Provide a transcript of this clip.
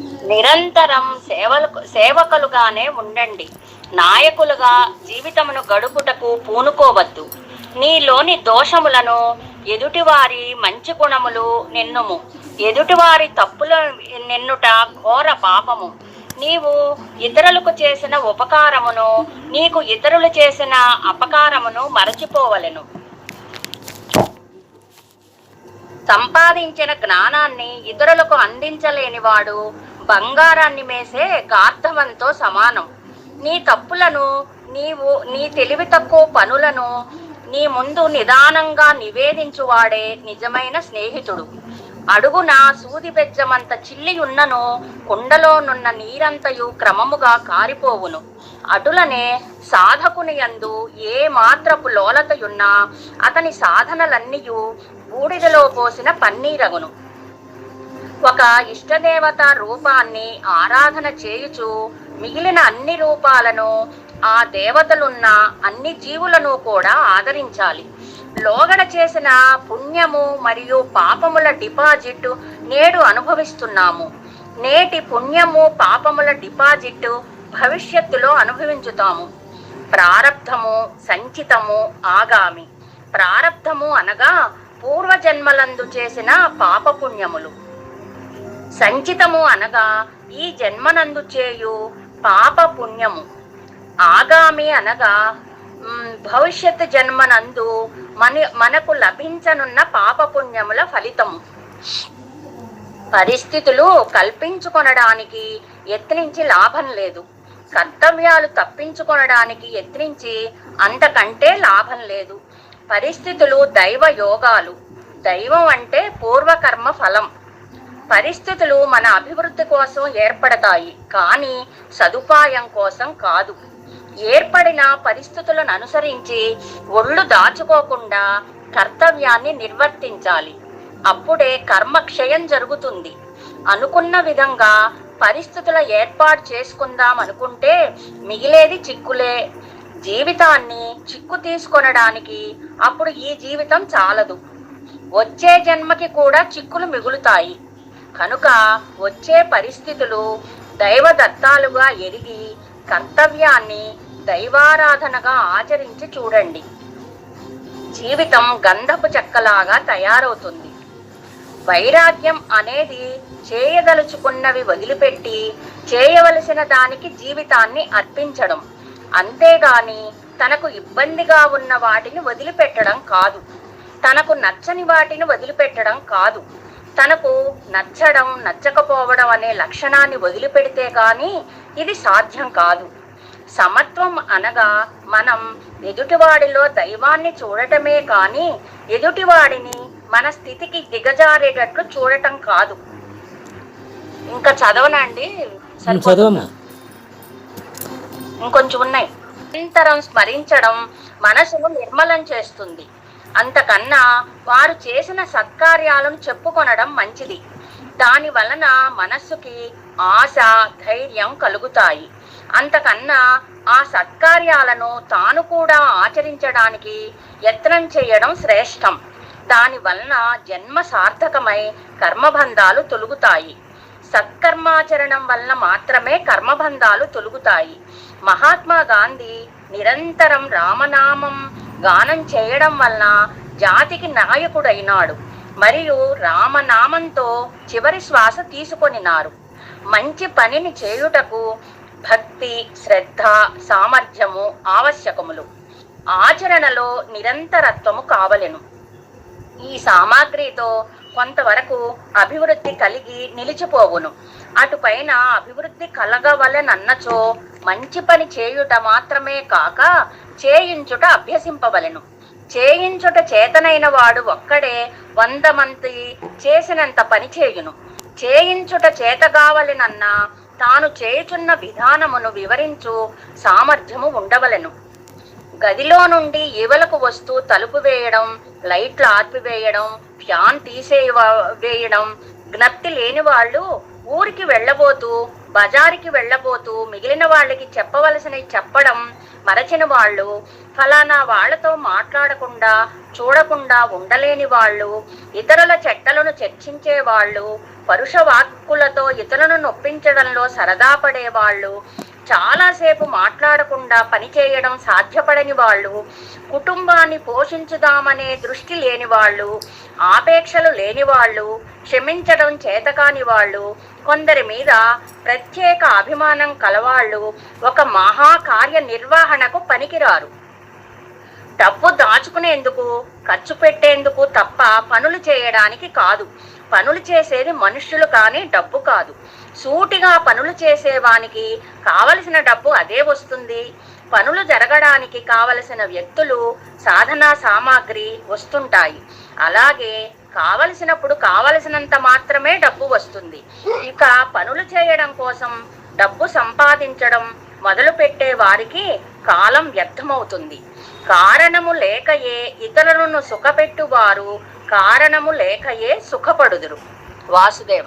నిరంతరం సేవలు సేవకులుగానే ఉండండి. నాయకులుగా జీవితమును గడుపుటకు పూనుకోవద్దు. నీలోని దోషములను ఎదుటివారి మంచి గుణములు నిన్నుము. ఎదుటివారి తప్పులు నిన్నుట ఘోర పాపము. నీవు ఇతరులకు చేసిన ఉపకారమును నీకు ఇతరులు చేసిన అపకారమును మరచిపోవలెను. సంపాదించిన జ్ఞానాన్ని ఇతరులకు అందించలేనివాడు బంగారాన్ని మేసే గార్ధవంతో సమానం. నీ తప్పులను నీవు నీ తెలివి తక్కువ పనులను నీ ముందు నిదానంగా నివేదించువాడే నిజమైన స్నేహితుడు. అడుగున సూది బెజ్జమంత చిల్లి ఉన్నను కుండలోనున్న నీరంతయు క్రమముగా కారిపోవును. అటులనే సాధకుని యందు ఏ మాత్రపు లోలతయున్నా అతని సాధనలన్నీయు బూడిదలో పోసిన పన్నీరగును. ఒక ఇష్టదేవత రూపాన్ని ఆరాధన చేయుచు మిగిలిన అన్ని రూపాలను ఆ దేవతలున్న అన్ని జీవులను కూడా ఆదరించాలి. లోగడ చేసిన పుణ్యము మరియు పాపముల డిపాజిట్ నేడు అనుభవిస్తున్నాము. నేటి పుణ్యము పాపముల డిపాజిట్ భవిష్యత్తులో అనుభవించుతాము. ప్రారబ్ధము సంచితము ఆగామి. ప్రారబ్ధము అనగా పూర్వజన్మలందు చేసిన పాపపుణ్యములు. సంచితము అనగా ఈ జన్మనందు చేయు పాప పుణ్యము ఆగామి అనగా భవిష్యత్ జన్మనందు మన మనకు లభించనున్న పాప పుణ్యముల ఫలితము. పరిస్థితులు కల్పించుకొనడానికి యత్నించి లాభం లేదు. కర్తవ్యాలు తప్పించుకొనడానికి యత్నించి అంతకంటే లాభం లేదు. పరిస్థితులు దైవ యోగాలు దైవం అంటే పూర్వకర్మ ఫలం. పరిస్థితులు మన అభివృద్ధి కోసం ఏర్పడతాయి కానీ సదుపాయం కోసం కాదు. ఏర్పడిన పరిస్థితులను అనుసరించి ఒళ్ళు దాచుకోకుండా కర్తవ్యాన్ని నిర్వర్తించాలి. అప్పుడే కర్మక్షయం జరుగుతుంది. అనుకున్న విధంగా పరిస్థితుల ఏర్పాటు చేసుకుందాం అనుకుంటే మిగిలేది చిక్కులే. జీవితాన్ని చిక్కు తీసుకొనడానికి అప్పుడు ఈ జీవితం చాలదు. వచ్చే జన్మకి కూడా చిక్కులు మిగులుతాయి. కనుక వచ్చే పరిస్థితులు దైవదత్తాలుగా ఎరిగి కర్తవ్యాన్ని దైవారాధనగా ఆచరించి చూడండి. జీవితం గంధపు చెక్కలాగా తయారవుతుంది. వైరాగ్యం అనేది చేయదలుచుకున్నవి వదిలిపెట్టి చేయవలసిన దానికి జీవితాన్ని అర్పించడం. అంతేగాని తనకు ఇబ్బందిగా ఉన్న వాటిని వదిలిపెట్టడం కాదు. తనకు నచ్చని వాటిని వదిలిపెట్టడం కాదు. తనకు నచ్చడం నచ్చకపోవడం అనే లక్షణాన్ని వదిలిపెడితే కానీ ఇది సాధ్యం కాదు. సమత్వం అనగా మనం ఎదుటివాడిలో దైవాన్ని చూడటమే కానీ ఎదుటివాడిని మన స్థితికి దిగజారేటట్లు చూడటం కాదు. ఇంకా చదవనండి సరిపోతుందా? ఇంకొంచెం ఉన్నాయి. నిరంతరం స్మరించడం మనసును నిర్మలం చేస్తుంది. అంతకన్నా వారు చేసిన సత్కార్యాలను చెప్పుకొనడం మంచిది. దాని వలన మనస్సుకి ఆశ ధైర్యం కలుగుతాయి. అంతకన్నా ఆ సత్కార్యాలను తాను కూడా ఆచరించడానికి యత్నం చేయడం శ్రేష్టం. దాని వలన జన్మ సార్థకమై కర్మబంధాలు తొలుగుతాయి. సత్కర్మాచరణం వలన మాత్రమే కర్మబంధాలు తొలుగుతాయి. మహాత్మా గాంధీ నిరంతరం రామనామం గానం చేయడం వలన జాతికి నాయకుడైనాడు. మరియు రామనామంతో చివరి శ్వాస తీసుకొనినారు. మంచి పనిని చేయుటకు భక్తి శ్రద్ధ సామర్థ్యము ఆవశ్యకములు. ఆచరణలో నిరంతరత్వము కావలెను. ఈ సామాగ్రితో కొంతవరకు అభివృద్ధి కలిగి నిలిచిపోవును. అటుపైన అభివృద్ధి కలగవలెనన్నచో మంచి పని చేయుట మాత్రమే కాక చేయించుట అభ్యసింపవలెను. చేయించుట చేతనైన వాడు ఒక్కడే వంద మంది చేసినంత పని చేయును. చేయించుట చేతగావలెనన్నా తాను చేయుచున్న విధానమును వివరించు సామర్థ్యము ఉండవలెను. గదిలో నుండి ఇవలకు వస్తూ తలుపు వేయడం లైట్లు ఆర్పివేయడం ఫ్యాన్ తీసే వేయడం జ్ఞప్తి లేని వాళ్ళు ఊరికి వెళ్ళబోతూ బజారుకి వెళ్ళబోతూ మిగిలిన వాళ్ళకి చెప్పవలసినవి చెప్పడం మరచిన వాళ్ళు ఫలానా వాళ్ళతో మాట్లాడకుండా చూడకుండా ఉండలేని వాళ్ళు ఇతరుల చెట్టలను చర్చించే వాళ్ళు పరుష వాక్కులతో ఇతరులను నొప్పించడంలో సరదా పడేవాళ్ళు చాలాసేపు మాట్లాడకుండా పనిచేయడం సాధ్యపడని వాళ్ళు కుటుంబాన్ని పోషించుదామనే దృష్టి లేని వాళ్ళు ఆపేక్షలు లేని వాళ్ళు క్షమించడం చేతకాని వాళ్ళు కొందరి మీద ప్రత్యేక అభిమానం కలవాళ్ళు ఒక మహాకార్య నిర్వహణకు పనికిరారు. డబ్బు దాచుకునేందుకు ఖర్చు పెట్టేందుకు తప్ప పనులు చేయడానికి కాదు. పనులు చేసేది మనుష్యులు కానీ డబ్బు కాదు. సూటిగా పనులు చేసేవానికి కావలసిన డబ్బు అదే వస్తుంది. పనులు జరగడానికి కావలసిన వ్యక్తులు సాధనా సామాగ్రి వస్తుంటాయి. అలాగే కావలసినప్పుడు కావలసినంత మాత్రమే డబ్బు వస్తుంది. ఇక పనులు చేయడం కోసం డబ్బు సంపాదించడం మొదలు పెట్టే వారికి కాలం వ్యర్థమవుతుంది. కారణము లేకయే ఇతరులను సుఖపెట్టువారు కారణము లేకయే సుఖపడుదురు. వాసుదేవ